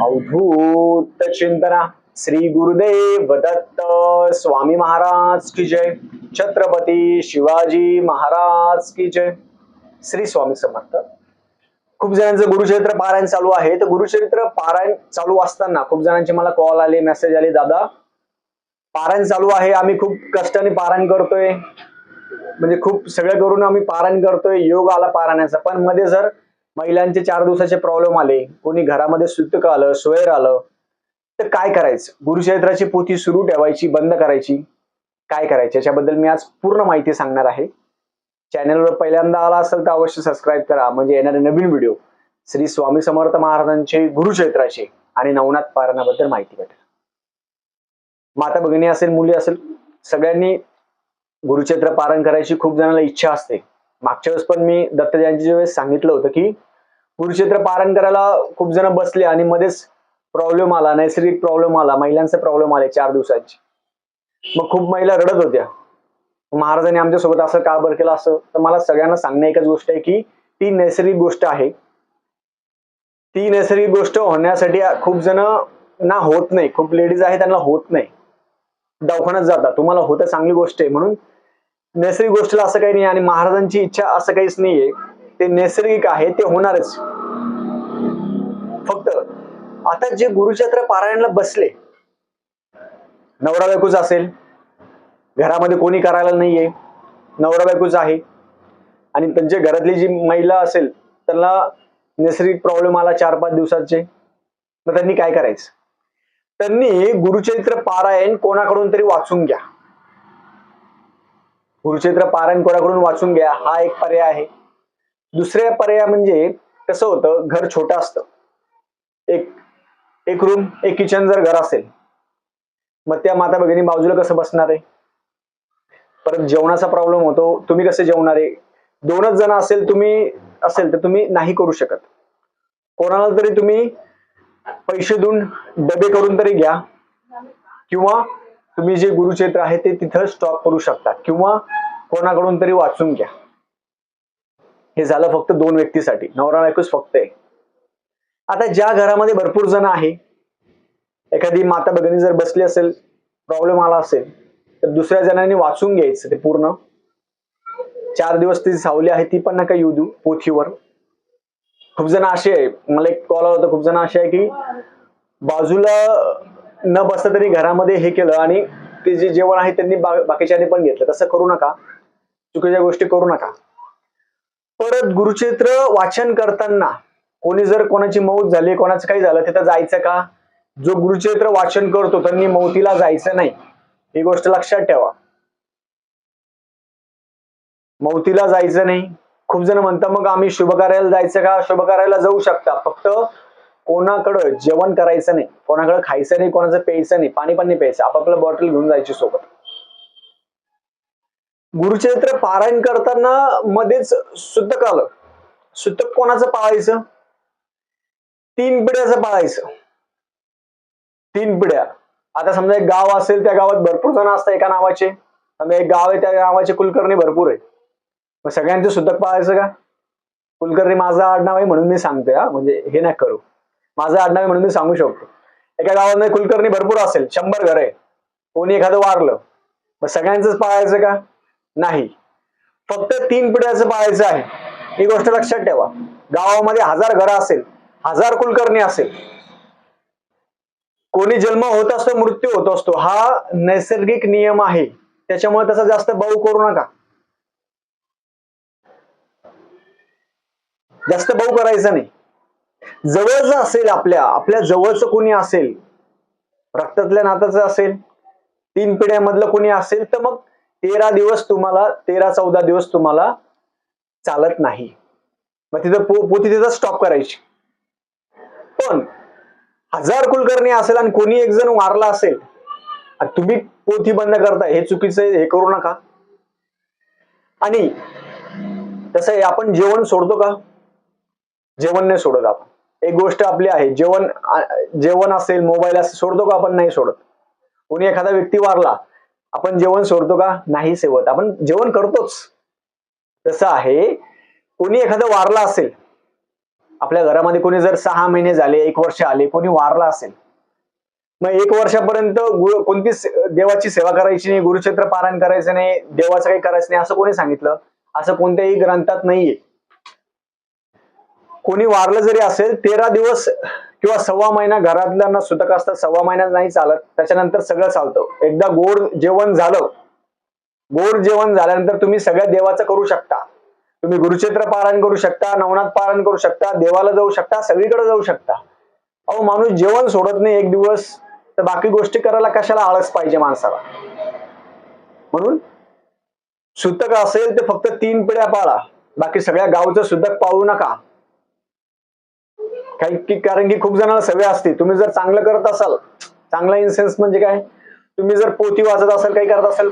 अवधूत चिंतना। श्री गुरुदेव दत्त स्वामी महाराज की जय। छत्रपती शिवाजी महाराज की जय। श्री स्वामी समर्थ। खूप जणांचं गुरुचरित्र पारायण चालू आहे. तर गुरुचरित्र पारायण चालू असताना खूप जणांचे मला कॉल आले मेसेज आले दादा पारायण चालू आहे. आम्ही खूप कष्टाने पारायण करतोय. म्हणजे खूप सगळं करून आम्ही पारायण करतोय. योग आला पारायणाचा. पण मध्ये जर महिलांचे चार दिवसाचे प्रॉब्लेम आले. कोणी घरामध्ये सुतक आलं सोयर आलं तर काय करायचं? गुरुचरित्राची पोथी सुरू ठेवायची बंद करायची. काय करायचं? याच्याबद्दल मी आज पूर्ण माहिती सांगणार आहे. चॅनलवर पहिल्यांदा आला असेल तर अवश्य सबस्क्राईब करा. म्हणजे येणारे नवीन व्हिडिओ श्री स्वामी समर्थ महाराजांचे गुरुचरित्राचे आणि नवनाथ पारणाबद्दल माहिती भेटेल. माता भगिनी असेल मुली असेल सगळ्यांनी गुरुचरित्र पारण करायची खूप जणांना इच्छा असते. मागच्या वेळेस पण मी दत्त जयंतीच्या वेळेस सांगितलं होतं की कुरुक्षेत्र पारण करायला खूप जण बसले आणि मध्येच प्रॉब्लेम आला नैसर्गिक प्रॉब्लेम आला महिलांचे प्रॉब्लेम आले चार दिवसांची. मग खूप महिला रडत होत्या. महाराजांनी आमच्यासोबत असं का बरं केलं असं? तर मला सगळ्यांना सांगणं एकच गोष्ट आहे की ती नैसर्गिक गोष्ट आहे. ती नैसर्गिक गोष्ट होण्यासाठी खूप जण ना होत नाही. खूप लेडीज आहे त्यांना होत नाही. दवाखान्यात जातात. तुम्हाला होतं चांगली गोष्ट आहे म्हणून नैसर्गिक गोष्टीला असं काही नाही आणि महाराजांची इच्छा असं काहीच नाहीये. ते नैसर्गिक आहे ते होणारच. फक्त आता जे गुरुचरित्र पारायणला बसले नवरा बायकोच असेल घरामध्ये कोणी करायला नाहीये नवरा बायकोच आहे आणि त्यांच्या घरातली जी महिला असेल त्यांना नैसर्गिक प्रॉब्लेम आला चार पाच दिवसाचे तर त्यांनी काय करायचं? त्यांनी गुरुचरित्र पारायण कोणाकडून तरी वाचून घ्या. गुरुचरित्र पारायण कोणाकडून वाचून घ्या हा एक पर्याय आहे. दुसऱ्या पर्याय म्हणजे कसं होतं घर छोटं असतं. एक एक रूम एक किचन जर घर असेल मग त्या माता भगिनी बाजूला कसं बसणार आहे? परत जेवणाचा प्रॉब्लेम होतो तुम्ही कसे जेवणार आहे? दोनच जण असेल तुम्ही असेल तर तुम्ही नाही करू शकत. कोणाला तरी तुम्ही पैसे देऊन डबे करून तरी घ्या. किंवा तुम्ही जे गुरुक्षेत्र आहे ते तिथं स्टॉप करू शकता. किंवा कोणाकडून तरी वाचून घ्या. हे झालं फक्त दोन व्यक्तीसाठी. नवरा बायकोच फक्त आहे आता ज्या घरामध्ये भरपूर जण आहे एखादी माता भगिनी जर बसली असेल प्रॉब्लेम आला असेल तर दुसऱ्या जणांनी वाचून घ्यायचं ते पूर्ण. चार दिवस ती सावली आहे ती पण नका येऊ देऊ पोथीवर. खूप जण असे आहे मला एक कॉल आला होता खूप जण असे आहे की बाजूला न बसता तरी घरामध्ये हे केलं आणि ते जे जेवण आहे त्यांनी बाकीच्यांनी पण घेतलं. तसं करू नका. चुकीच्या गोष्टी करू नका. परत गुरुचरित्र वाचन करताना कोणी जर कोणाची मौत झाली कोणाचं काही झालं तिथं जायचं का? जो गुरुक्षेत्र वाचन करतो त्यांनी मौतीला जायचं नाही. ही गोष्ट लक्षात ठेवा. मौतीला जायचं नाही. खूप जण म्हणतात मग आम्ही शुभ कार्याला जायचं का? शुभ कार्याला जाऊ शकता. फक्त कोणाकडं जेवण करायचं नाही कोणाकडं खायचं नाही कोणाचं प्यायचं नाही पाणी पण नाही प्यायचं. आपापलं बॉटल घेऊन जायची सोबत. गुरुचरित्र पारायण करताना मध्येच सुतक आलं? सुतक कोणाचं पाळायचं? तीन पिढ्याचं पाळायचं. तीन पिढ्या. आता समजा एक गाव असेल त्या गावात भरपूर जण असतात एका नावाचे. समजा एक गाव आहे त्या नावाचे कुलकर्णी भरपूर आहे मग सगळ्यांचे सुतक पाळायचं का? कुलकर्णी माझं आडनाव आहे म्हणून मी सांगतोय हा. म्हणजे हे नाही करू. माझं आडनाव आहे म्हणून मी सांगू शकतो. एका गावामध्ये कुलकर्णी भरपूर असेल शंभर घर आहे कोणी एखादं वारलं मग सगळ्यांचंच पाळायचं का? नाही. फक्त तीन पिढ्याचं पाळायचं आहे. ही गोष्ट लक्षात ठेवा. गावामध्ये हजार घरं असेल हजार कुलकर्णी असेल. कोणी जन्म होत असतो मृत्यू होत असतो हा नैसर्गिक नियम आहे. त्याच्यामुळे त्याचा जास्त बाऊ करू नका. जास्त बाऊ करायचा नाही. जवळच असेल आपल्या आपल्या जवळचं कोणी असेल रक्तातल्या नाताचं असेल तीन पिढ्यामधलं कोणी असेल तर मग तेरा दिवस तुम्हाला तेरा चौदा दिवस तुम्हाला चालत नाही. मग तिथं पो पोती तिथं स्टॉप करायची. पण हजार कुलकर्णी असेल आणि कोणी एक जण वारला असेल आणि तुम्ही पोथी बंद करताय हे चुकीचं हे करू नका. आणि तसं आहे आपण जेवण सोडतो का? जेवण नाही सोडत आपण. एक गोष्ट आपली आहे जेवण जेवण असेल मोबाईल असेल सोडतो का आपण? नाही सोडत. कोणी एखादा व्यक्ती वारला आपण जेवण सोडतो का? नाही सेवत. आपण जेवण करतोच. तसं आहे. कोणी एखादं वारला असेल आपल्या घरामध्ये कोणी जर सहा महिने झाले एक वर्ष आले कोणी वारला असेल मग एक वर्षापर्यंत कोणतीच कोणती देवाची सेवा करायची नाही गुरुक्षेत्र पारायण करायचं नाही देवाचं काही करायचं नाही असं कोणी सांगितलं? असं कोणत्याही ग्रंथात नाहीये. कोणी वारलं जरी असेल तेरा दिवस किंवा सव्वा महिना घरातल्यांना सुतक असतात सव्वा महिन्यात नाही चालत त्याच्यानंतर सगळं चालतं. एकदा गोड जेवण झालं गोड जेवण झाल्यानंतर तुम्ही सगळ्या देवाचं करू शकता. तुम्ही गुरुक्षेत्र पारायण करू शकता नवनाथ पारायण करू शकता देवाला जाऊ शकता सगळीकडे जाऊ शकता. अहो माणूस जेवण सोडत नाही एक दिवस तर बाकी गोष्टी करायला कशाला आळस पाहिजे माणसाला? म्हणून सुतक असेल ते फक्त तीन पिढ्या पाळा. बाकी सगळ्या गावचं सुतक पाळू नका. काही की कारण की खूप जणांना सवय असते. तुम्ही जर चांगलं करत असाल चांगला इन्सेन्स म्हणजे काय? तुम्ही जर पोती वाचत असाल काही करत असाल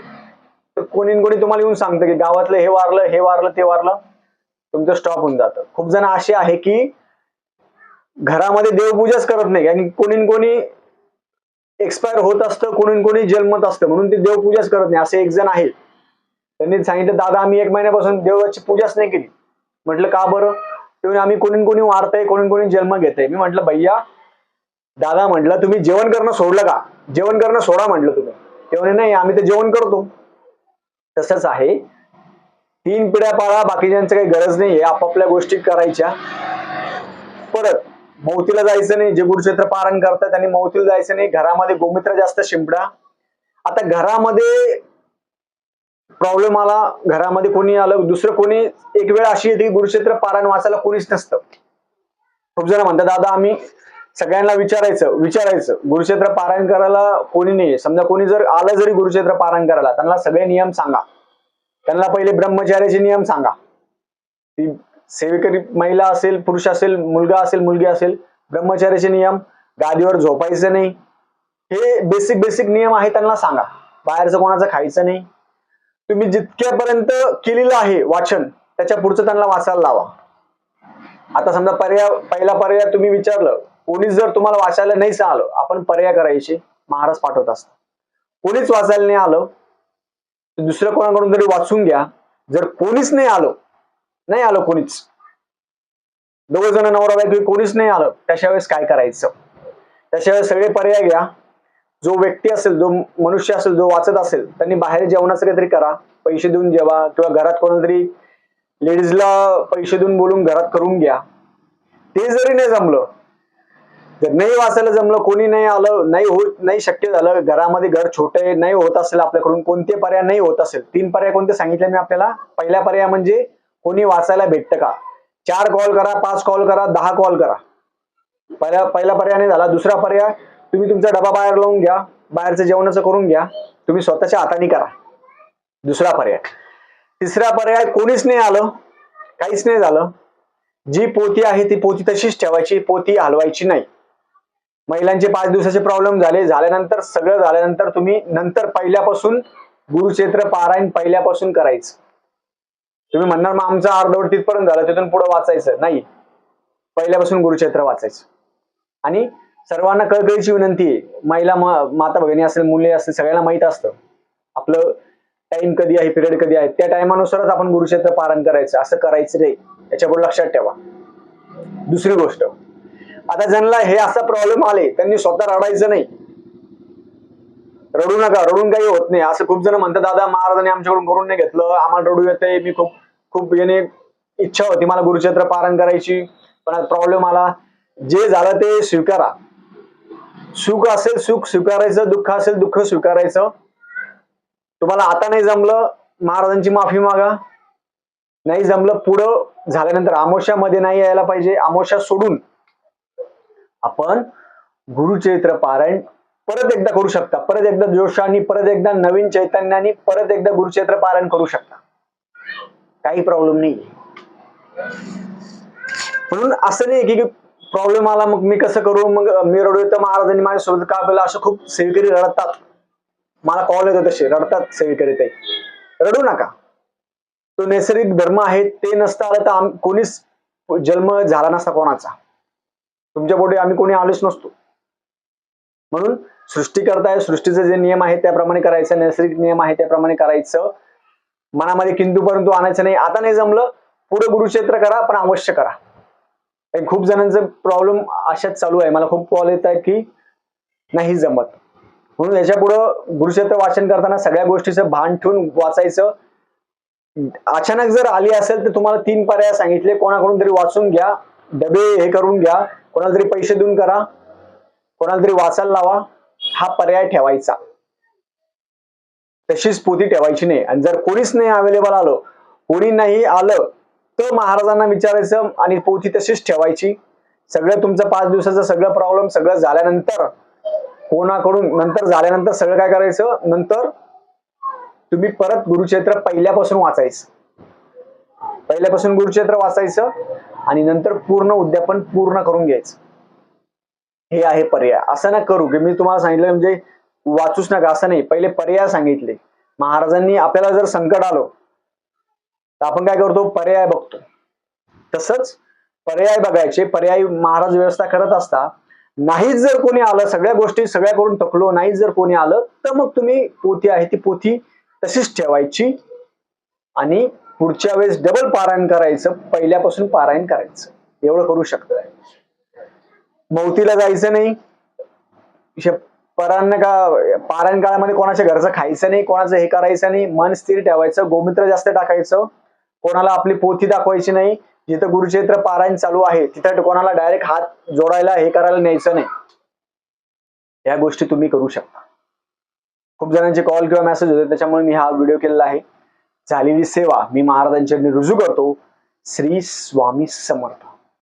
तर कोणी कोणी तुम्हाला येऊन सांगतं की गावातलं हे वारलं हे वारलं ते वारलं. तुमचं स्टॉप होऊन जातं. खूप जण असे आहे की घरामध्ये देवपूजाच करत नाही. आणि कोणी कोणी एक्सपायर होत असतं कोणी कोणी जन्मत असतं. म्हणून ते देवपूजाच करत नाही. असे एक जण आहे त्यांनी सांगितलं दादा आम्ही एक महिन्यापासून देवाची पूजाच नाही केली. म्हटलं का बरं? तेव्हा आम्ही कोणी कोणी वारतंय कोणी कोणी जन्म घेतय. मी म्हटलं भैया दादा म्हटलं तुम्ही जेवण करणं सोडलं का? जेवण करणं सोडा म्हटलं तुम्ही. तेव्हा नाही आम्ही ते जेवण करतो. तसंच आहे. तीन पिढ्या पाळा बाकीच्यांचं काही गरज नाहीये आपापल्या गोष्टी करायच्या. परत मौतीला जायचं नाही जे गुरुक्षेत्र पारण करतात त्यांनी मौतीला जायचं नाही घरामध्ये गोमित्र जास्त शिंपडा. आता घरामध्ये प्रॉब्लेम आला घरामध्ये कोणी आलं दुसरं कोणी एक वेळ अशी येते की गुरुक्षेत्र पारायण वाचायला कोणीच नसतं. खूप जण म्हणतात दादा आम्ही सगळ्यांना विचारायचं विचारायचं. गुरुक्षेत्र पारायण करायला कोणी नाही समजा कोणी जर आलं जरी गुरुक्षेत्र पारायण करायला त्यांना सगळे नियम सांगा. त्यांना पहिले ब्रह्मचार्याचे नियम सांगा. ती सेवेकरी महिला असेल पुरुष असेल मुलगा असेल मुलगी असेल ब्रह्मचार्याचे नियम गादीवर झोपायचं नाही. हे बेसिक बेसिक नियम आहे त्यांना सांगा. बाहेरचं कोणाचं खायचं नाही. तुम्ही जितक्यापर्यंत केलेलं आहे वाचन त्याच्या पुढचं त्यांना वाचायला लावा. आता समजा पर्याय पहिला पर्याय तुम्ही विचारलं कोणीच जर तुम्हाला वाचायला नाही आलं आपण पर्याय करायचे महाराज पाठवत असतात. कोणीच वाचायला नाही आलं तर दुसऱ्या कोणाकडून तरी वाचून घ्या. जर कोणीच नाही आलं नाही आलं कोणीच. दोघ जण नवरा बायको कोणीच नाही आलं त्याच्या वेळेस काय करायचं? त्याच्या वेळेस सगळे पर्याय घ्या. जो व्यक्ती असेल जो मनुष्य असेल जो वाचत असेल त्यांनी बाहेर जेवणाचं काहीतरी करा. पैसे देऊन जेवा किंवा घरात कोणतरी लेडीजला पैसे देऊन बोलून घरात करून घ्या. ते जरी नाही जमलं जर नाही वाचायला जमलं कोणी नाही आलं नाही होत नाही शक्य झालं घरामध्ये घर छोटे नाही होत असेल आपल्याकडून कोणते पर्याय नाही होत असेल तीन पर्याय कोणते सांगितले मी आपल्याला? पहिला पर्याय म्हणजे कोणी वाचायला भेटतं का? चार कॉल करा पाच कॉल करा दहा कॉल करा. पहिला पहिला पर्याय नाही झाला. दुसरा पर्याय तुम्ही तुमचा डबा बाहेर लावून घ्या बाहेरचं जेवणाचं करून घ्या तुम्ही स्वतःच्या हाताने करा. दुसरा पर्याय. तिसरा पर्याय कोणीच नाही आलं काहीच नाही झालं. जी पोती आहे ती पोती तशीच ठेवायची पोती हलवायची नाही. महिलांचे पाच दिवसाचे प्रॉब्लेम झाले. झाल्यानंतर सगळं झाल्यानंतर तुम्ही नंतर पहिल्यापासून गुरुक्षेत्र पारायण पहिल्यापासून करायचं. तुम्ही म्हणणार मग आमचं अर्धवट तिथपर्यंत झालं तिथून पुढे वाचायचं. नाही. पहिल्यापासून गुरुक्षेत्र वाचायचं. आणि सर्वांना कळकळीची विनंती आहे. महिला माता भगिनी असेल मुले असेल सगळ्यांना माहीत असतं. आपलं टाइम कधी आहे पिरियड कधी आहे त्या टायमानुसारच आपण गुरुक्षेत्र पारण करायचं असं करायचं रे याच्यापुढे लक्षात ठेवा. दुसरी गोष्ट आता ज्यांना हे असा प्रॉब्लेम आले त्यांनी स्वतः रडायचं नाही. रडू नका रडून काही होत नाही. असं खूप जण म्हणतात दादा महाराजांनी आमच्याकडून करून नाही घेतलं आम्हाला रडू येते मी खूप खूप याने इच्छा होती मला गुरुक्षेत्र पारण करायची. पण प्रॉब्लेम आला. जे झालं ते स्वीकारा. सुख असेल सुख स्वीकारायचं दुःख असेल दुःख स्वीकारायचं. तुम्हाला आता नाही जमलं महाराजांची माफी मागा. नाही जमलं पुढं झाल्यानंतर आमोशामध्ये नाही यायला पाहिजे आमोशा सोडून आपण गुरुचरित्र पारायण परत एकदा करू शकता. परत एकदा जोशाने परत एकदा नवीन चैतन्याने परत एकदा गुरुचरित्र पारायण करू शकता. काही प्रॉब्लेम नाही म्हणून असं नाही की प्रॉब्लेम आला मग मी कसं करू? मग मी रडू तर महाराजांनी माझ्यासोबत का केलं असं खूप सेविकरी रडतात. मला कॉल येतो तसे रडतात सेविकरी ते. रडू नका. तो नैसर्गिक धर्म आहे ते नसतं आलं तर आम- कोणीच जन्म झाला नसता कोणाचा. तुमच्यापुढे आम्ही कोणी आलोच नसतो. म्हणून सृष्टी करताय सृष्टीचे जे नियम आहेत त्याप्रमाणे करायचं नैसर्गिक नियम आहे त्याप्रमाणे करायचं. मनामध्ये किंतू परंतु आणायचं नाही. आता नाही जमलं पुढे गुरुक्षेत्र करा पण अवश्य करा. खूप जणांचं प्रॉब्लेम अशाच चालू आहे. मला खूप कॉल येत आहे की नाही जमत. म्हणून याच्या पुढं गुरुक्षेत्र वाचन करताना सगळ्या गोष्टीचं भान ठेवून वाचायचं. अचानक जर आली असेल तर तुम्हाला तीन पर्याय सांगितले. कोणाकडून तरी वाचून घ्या. डबे हे करून घ्या. कोणाला तरी पैसे देऊन करा. कोणाला तरी वाचायला लावा. हा पर्याय ठेवायचा. तशीच पोती ठेवायची नाही. आणि जर कोणीच नाही अवेलेबल आलं कोणी नाही आलं तर महाराजांना विचारायचं आणि पोथी तशीच ठेवायची. सगळं तुमचं पाच दिवसाचं सगळं प्रॉब्लेम सगळं झाल्यानंतर कोणाकडून नंतर झाल्यानंतर सगळं काय करायचं? नंतर तुम्ही परत गुरुक्षेत्र पहिल्यापासून वाचायचं. पहिल्यापासून गुरुक्षेत्र वाचायचं आणि नंतर पूर्ण उद्यापन पूर्ण करून घ्यायचं. हे आहे पर्याय. असं ना करू की मी तुम्हाला सांगितलं म्हणजे वाचूच नका. असं नाही. पहिले पर्याय सांगितले. महाराजांनी आपल्याला जर संकट आलं तर आपण काय करतो? पर्याय बघतो. तसंच पर्याय बघायचे पर्याय महाराज व्यवस्था करत असता नाहीच जर कोणी आलं सगळ्या गोष्टी सगळ्या करून थकलो नाहीच जर कोणी आलं तर मग तुम्ही पोथी आहे ती पोथी तशीच ठेवायची आणि पुढच्या वेळेस डबल पारायण करायचं पहिल्यापासून पारायण करायचं. एवढं करू शकता मौतीला जायचं नाही. शे- परान्न का पारायण काळामध्ये कोणाच्या घरचं खायचं नाही कोणाचं हे करायचं नाही मन स्थिर ठेवायचं गोमित्र जास्त टाकायचं कोणाला आपली पोथी दाखवायची नाही जिथं गुरुक्षेत्र पारायण चालू आहे तिथं कोणाला डायरेक्ट हात जोडायला हे करायला न्यायचं नाही. या गोष्टी तुम्ही करू शकता. खूप जणांचे कॉल किंवा मेसेज होते त्याच्यामुळे मी हा व्हिडिओ केलेला आहे. झालेली सेवा मी महाराजांच्या रुजू करतो. श्री स्वामी समर्थ.